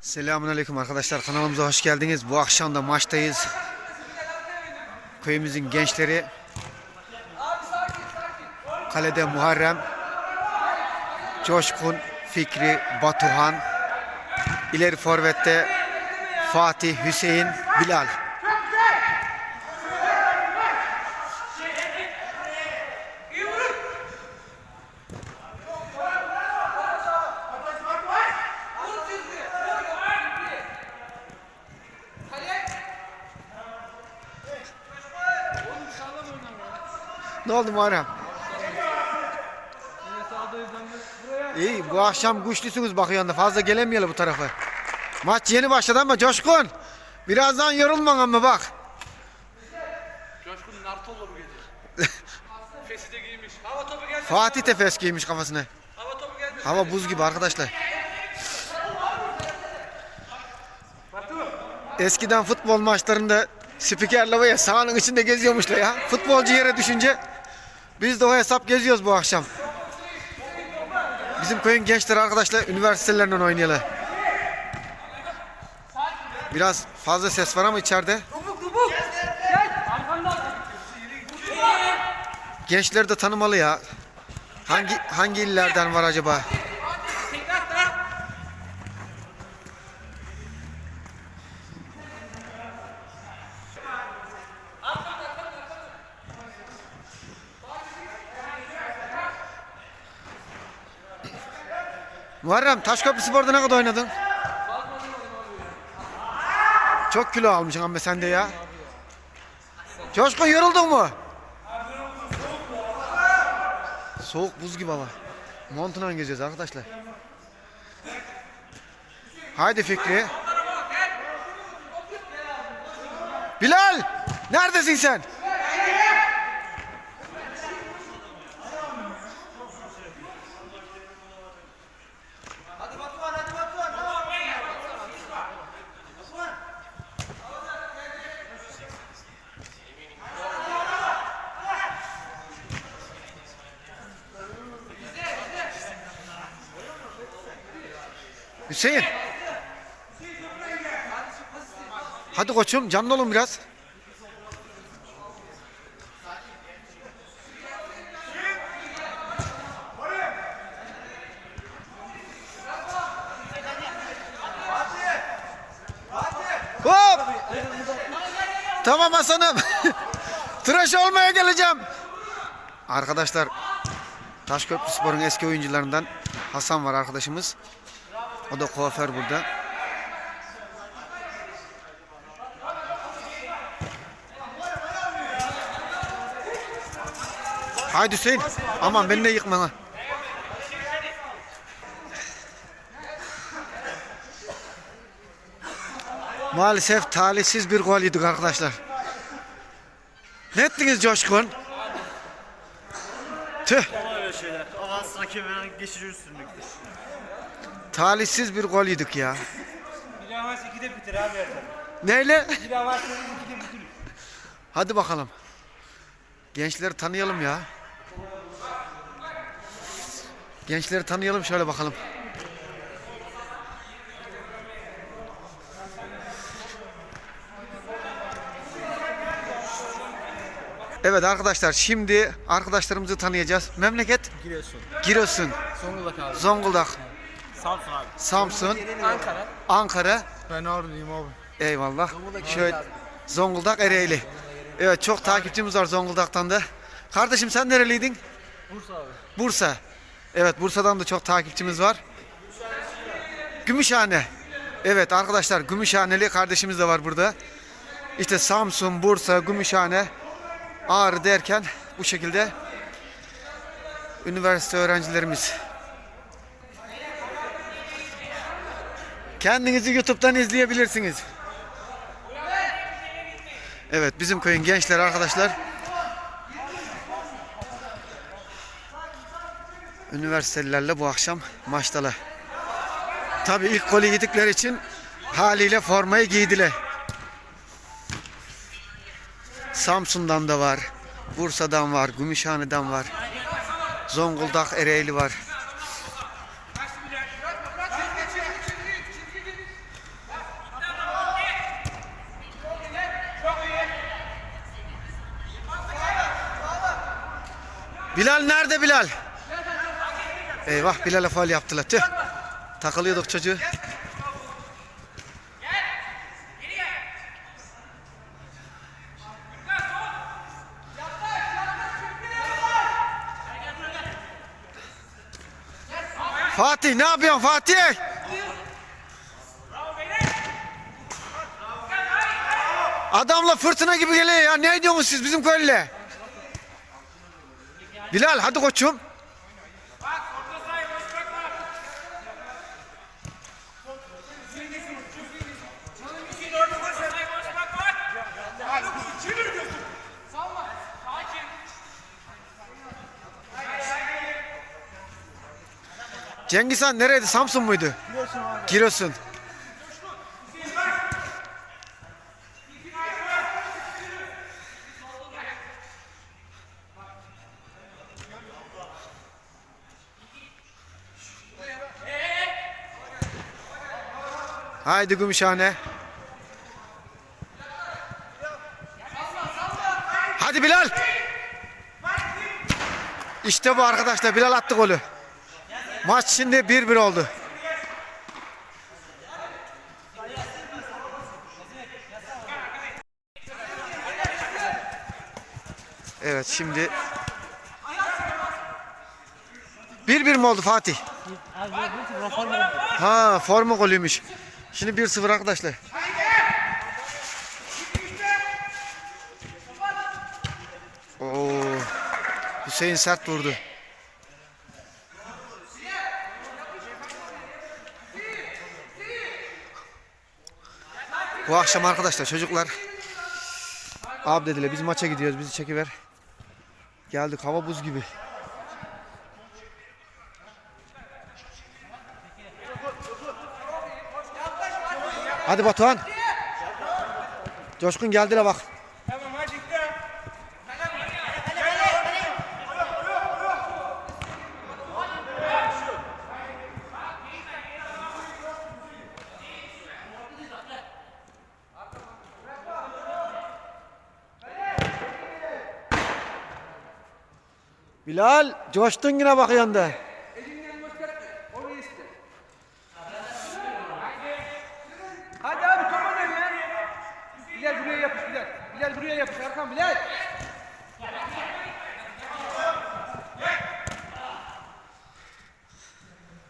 Selamünaleyküm arkadaşlar kanalımıza hoş geldiniz. Bu akşam da maçtayız. Köyümüzün gençleri Kalede Muharrem Coşkun Fikri Batuhan İleri forvette Fatih Hüseyin Bilal Muharrem? İyi bu akşam güçlüsünüz bakıyorsun da fazla gelemeyelim bu tarafa. Maç yeni başladı ama Coşkun. Birazdan yorulman ama bak. Coşkun Nartollo bu gece. Fesi de giymiş. Hava topu geldi. Fatih Tefes giymiş kafasına. Hava topu geldi. Hava buz gibi arkadaşlar. Eskiden futbol maçlarında spikerle ya sahanın içinde geziyormuşlar ya. Futbolcu yere düşünce biz de o hesap geziyoruz bu akşam. Bizim köyün gençleri arkadaşlar üniversitelerinden oynuyorlar. Biraz fazla ses var ama içeride. Gençleri de tanımalı ya. Hangi hangi illerden var acaba? Muharrem Taşköprü Spor'da ne kadar oynadın? Çok kilo almışsın amma sen de ya. Coşkun yoruldun mu? Soğuk buz gibi hava. Montuna geziyoruz arkadaşlar. Haydi Fikri. Bilal! Neredesin sen? Hüseyin. Hadi koçum canlı olun biraz. Hop! Tamam Hasan'ım. Tıraş olmaya geleceğim. Arkadaşlar Taşköprü Spor'un eski oyuncularından Hasan var arkadaşımız. O da kuaför burada. Haydi Hüseyin. Aman beni de yıkma ha. Maalesef talihsiz bir gol yedik arkadaşlar. Ne ettiniz Coşkun? Tüh. Öyle şeyler. Avans hakemine geçici üstünlüktür. Talihsiz bir gol yedik ya. Bir avans 2'de bitir abi Ertan. Neyle? Bir avans 2'de bitir. Hadi bakalım. Gençleri tanıyalım ya. Gençleri tanıyalım şöyle bakalım. Evet arkadaşlar şimdi arkadaşlarımızı tanıyacağız. Memleket Giresun. Giresun, Zonguldak abi. Zonguldak, Samsun abi. Samsun, Ankara. Ankara. Ben Ağrılıyım abi. Eyvallah. Şöyle Zonguldak Ereğli. Evet çok takipçimiz var Zonguldak'tan da. Kardeşim sen nereliydin? Bursa abi. Bursa. Evet Bursa'dan da çok takipçimiz var. Gümüşhane. Evet arkadaşlar Gümüşhaneli kardeşimiz de var burada. İşte Samsun, Bursa, Gümüşhane, Ağrı derken bu şekilde üniversite öğrencilerimiz. Kendinizi YouTube'dan izleyebilirsiniz. Evet bizim köyün gençleri arkadaşlar üniversitelilerle bu akşam maçtalar. Tabii ilk golü yedikleri için haliyle formayı giydiler. Samsun'dan da var, Bursa'dan var, Gümüşhane'den var, Zonguldak, Ereğli var. Bilal nerede Bilal? Eyvah Bilal'e faul yaptılar. Tüh. Takılıyorduk çocuğu. Fatih ne yapıyorsun Fatih? Adamla fırtına gibi geliyor ya. Ne ediyorsunuz siz bizim köylüle? Bilal hadi koçum. Cengiz Han nereydi? Samsun muydu? Giresun. Haydi Gümüşhane. Hadi Bilal. İşte bu arkadaşlar. Bilal attı golü. Maç şimdi 1-1 oldu. Evet şimdi 1-1 mi oldu Fatih? Ha forma golüymüş. Şimdi 1-0 arkadaşlar. Oo. Hüseyin sert vurdu. Bu akşam arkadaşlar çocuklar abi dediler biz maça gidiyoruz bizi çekiver. Geldik hava buz gibi. Hadi Batuhan. Coşkun geldiler bak. Bilal coştun yine bak yanda. Hadi abi top oynayın ya. Bilal buraya yapış Bilal. Bilal buraya yapış Erkan Bilal.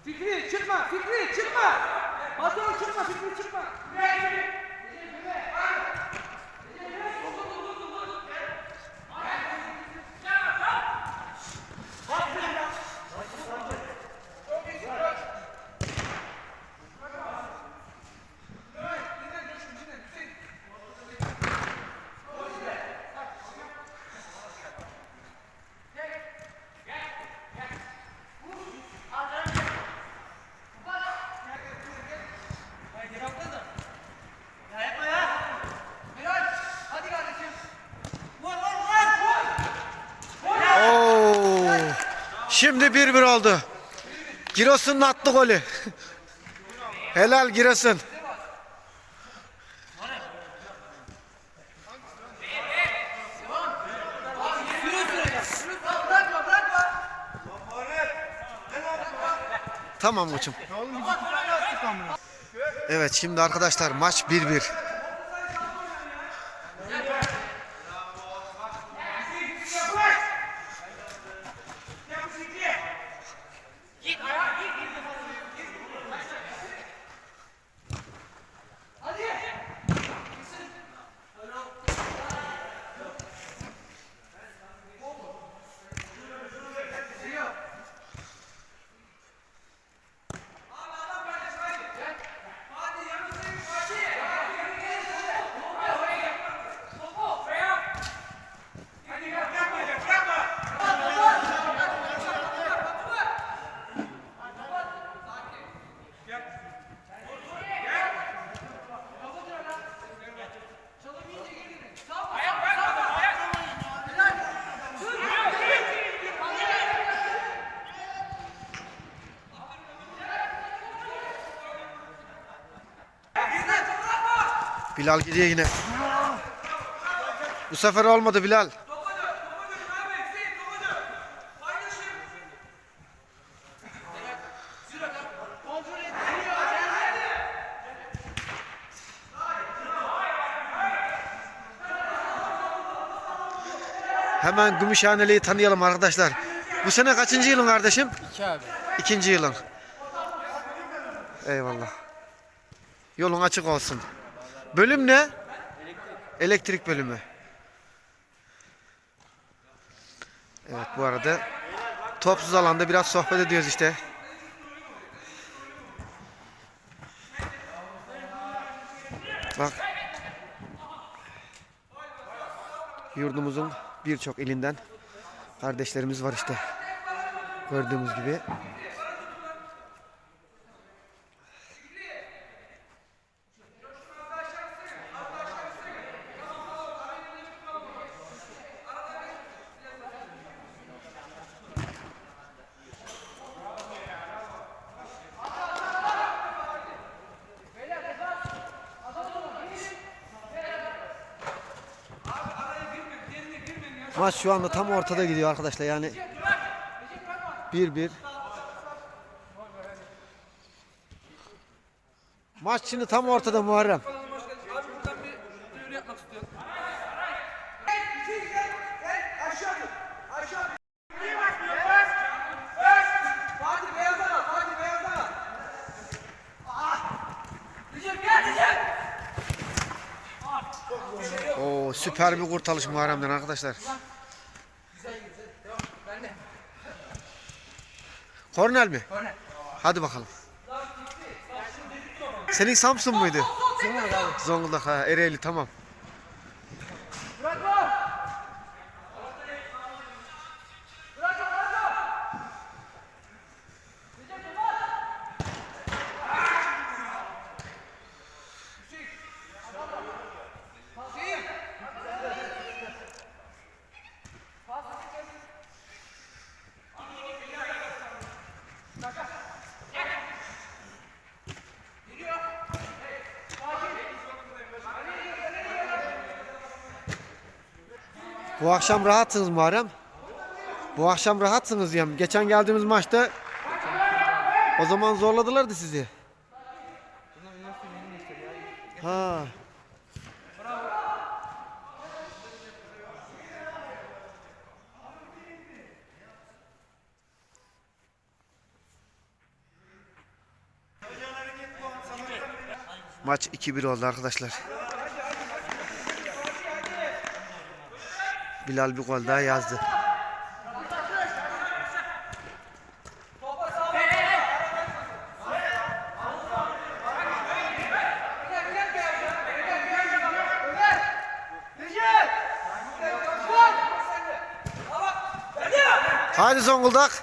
Fikri çıkma Fikri çıkma. Patron çıkma Fikri çıkma. Oo. Şimdi 1-1 oldu. Giresun'un attı golü. Helal Giresun. Tamam koçum. Evet şimdi arkadaşlar maç 1-1. Bilal gidiyor yine. Bu sefer olmadı Bilal. Hemen Gümüşhaneli'yi tanıyalım arkadaşlar. Bu sene kaçıncı yılın kardeşim? İki abi. İkinci yılın. Eyvallah. Yolun açık olsun. Bölüm ne? Elektrik bölümü. Evet bu arada topsuz alanda biraz sohbet ediyoruz işte. Bak. Yurdumuzun birçok ilinden kardeşlerimiz var işte. Gördüğümüz gibi. Maç şu anda tam ortada gidiyor arkadaşlar yani. 1-1. Maç şimdi tam ortada Muharrem. Abi buradan bir duyuru yapmak istiyorum. Fatih beyazdan al, Fatih beyazdan al. Oo süper bir kurtarış Muharrem'den arkadaşlar. Kornel mi? Kornel. Hadi bakalım. Senin Samsun muydu? Zonguldak abi. Zonguldak ha Ereğli tamam. Bu akşam rahatsınız Muharrem. Bu akşam rahatsınız ya. Geçen geldiğimiz maçta o zaman zorladılardı sizi. Ha. Maç 2-1 oldu arkadaşlar. Bilal bir gol daha yazdı. Hadi Zonguldak.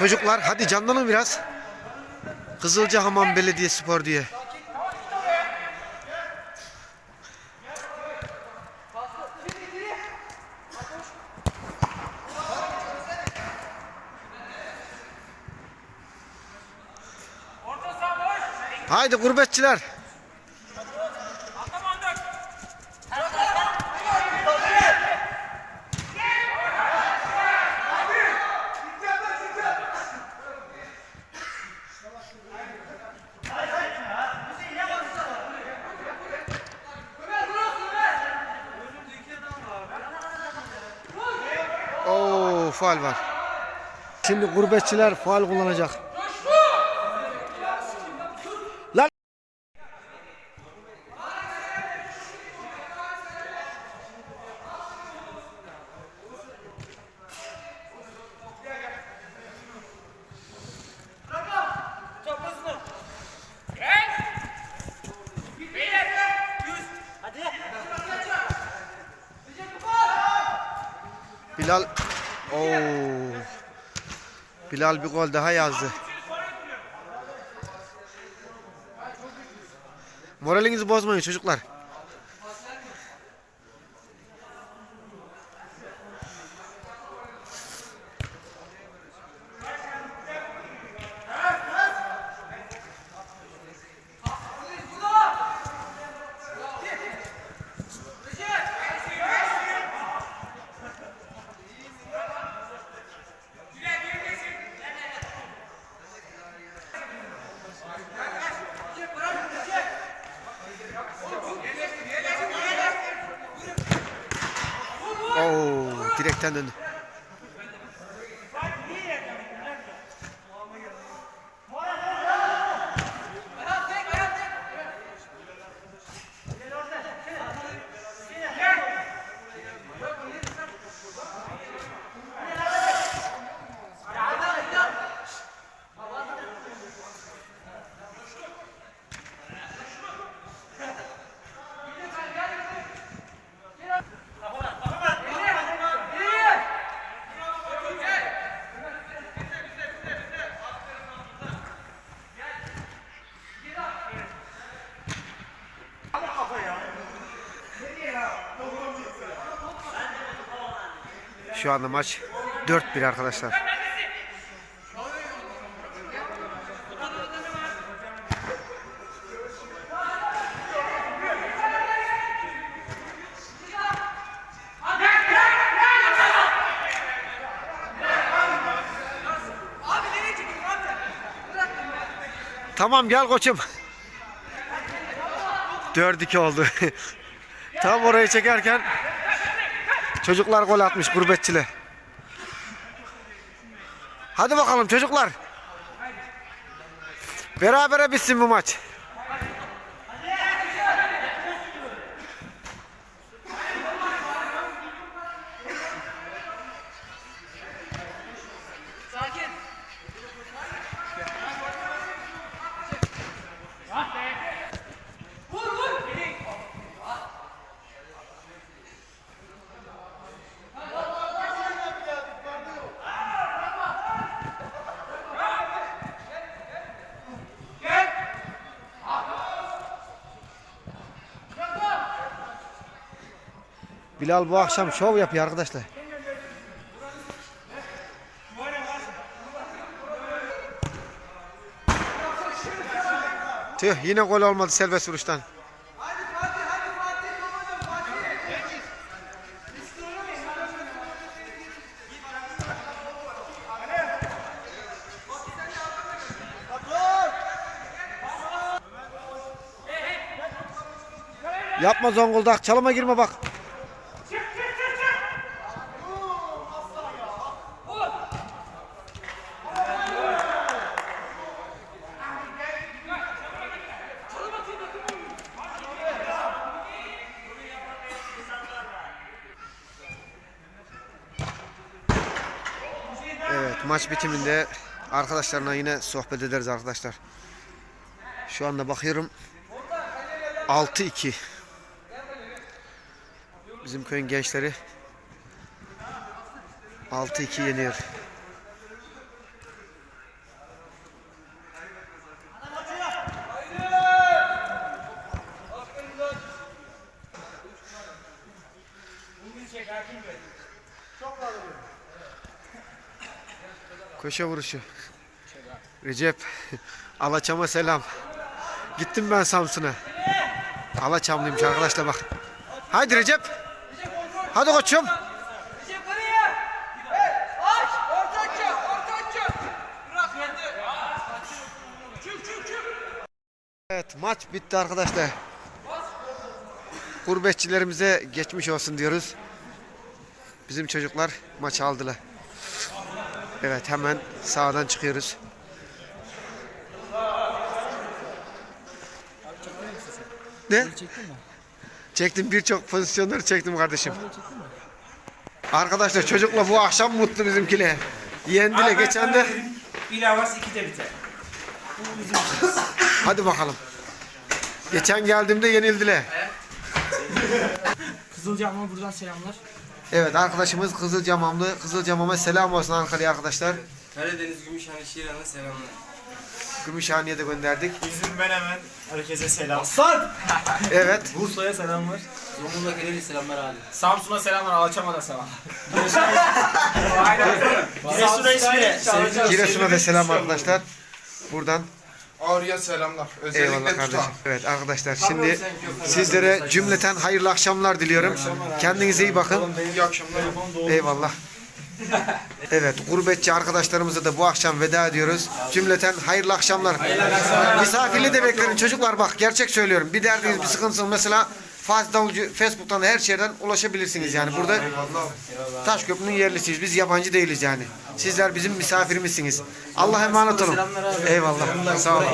Çocuklar hadi canlanın biraz. Kızılcahamam Belediye Spor diye. Haydi gurbetçiler. Gurbetçiler faal kullanacak. Lan Bilal. Bilal bir gol daha yazdı. Moralinizi bozmayın çocuklar. attended Şu anda maç 4-1 arkadaşlar. Tamam gel koçum. 4-2 oldu. Tam orayı çekerken çocuklar gol atmış gurbetçiler. Hadi bakalım çocuklar. Berabere bitsin bu maç. Bilal bu akşam şov yapıyor arkadaşlar. Tüh yine gol olmadı serbest vuruştan. Yapma Zonguldak çalıma girme bak. Bitiminde arkadaşlarına yine sohbet ederiz arkadaşlar. Şu anda bakıyorum 6-2. Bizim köyün gençleri 6-2 yeniyor. Köşe vuruşu. Recep Alaçam'a selam. Gittim ben Samsun'a. Alaçamlıymış arkadaşlar bak. Haydi Recep. Hadi koçum. Evet maç bitti arkadaşlar. Gurbetçilerimize geçmiş olsun diyoruz. Bizim çocuklar maç aldılar. Evet hemen sağdan çıkıyoruz. Ne? Çektim birçok pozisyonları çektim kardeşim. Arkadaşlar çocukla bu akşam mutlu bizimkiler. Yendiler geçen de. Bir havas iki de biter. Hadi bakalım. Geçen geldiğimde yenildiler. Kızılcam'a buradan selamlar. Evet arkadaşımız Kızılcamamlı. Kızılcamam'a selam olsun Ankara'ya arkadaşlar. Karadeniz Gümüşhane Şiran'a selamlar. Gümüşhane'ye de gönderdik. İzmir Menemen. Herkese selam. Evet. Bursa'ya selamlar. Zonguldak Ereğli selamlar abi. Samsun'a selamlar. Alçam'a da selam. Giresun'a İsmir'e. Giresun'a da selam arkadaşlar. Buradan Ağrı'ya selamlar. Özellikle eyvallah kardeşim. tutan. Evet arkadaşlar şimdi sizlere cümleten hayırlı akşamlar diliyorum. Kendinize iyi bakın. İyi akşamlar. Eyvallah. Evet, gurbetçi arkadaşlarımıza da bu akşam veda ediyoruz. Cümleten hayırlı akşamlar. Misafirli de beklerin çocuklar bak gerçek söylüyorum. Bir derdiniz, bir sıkıntınız mesela Fatih Davulcu Facebook'tan her şeyden ulaşabilirsiniz yani. Burada Taşköprü'nün yerlisiyiz. Biz yabancı değiliz yani. Sizler bizim misafirimizsiniz. Allah emanet olun. Eyvallah. Sağ olun.